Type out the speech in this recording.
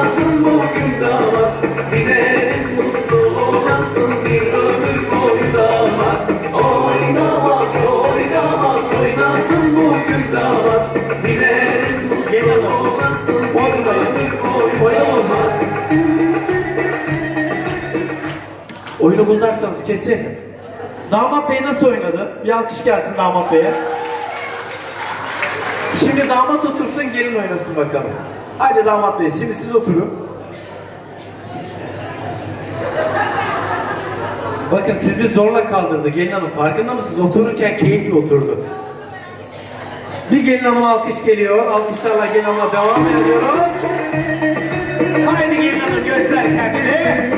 Yaşasın bu zindavat Dileriz mutlu olansın bir ömür boyu damat Oynamat, oynamat, oynasın bu gün damat Dileriz mutlu olansın bir ömür boyu damat Oyunu bozarsanız keserim. Damat Bey nasıl oynadı? Bir alkış gelsin Damat Bey'e. Şimdi damat otursun gelin oynasın bakalım. Haydi damat bey şimdi siz oturun. Bakın sizi zorla kaldırdı gelin hanım farkında mısınız? Otururken keyifli oturdu. Bir gelin hanım alkış geliyor. Alkışlarla gelin hanıma devam ediyoruz. Haydi gelin hanım göster kendini.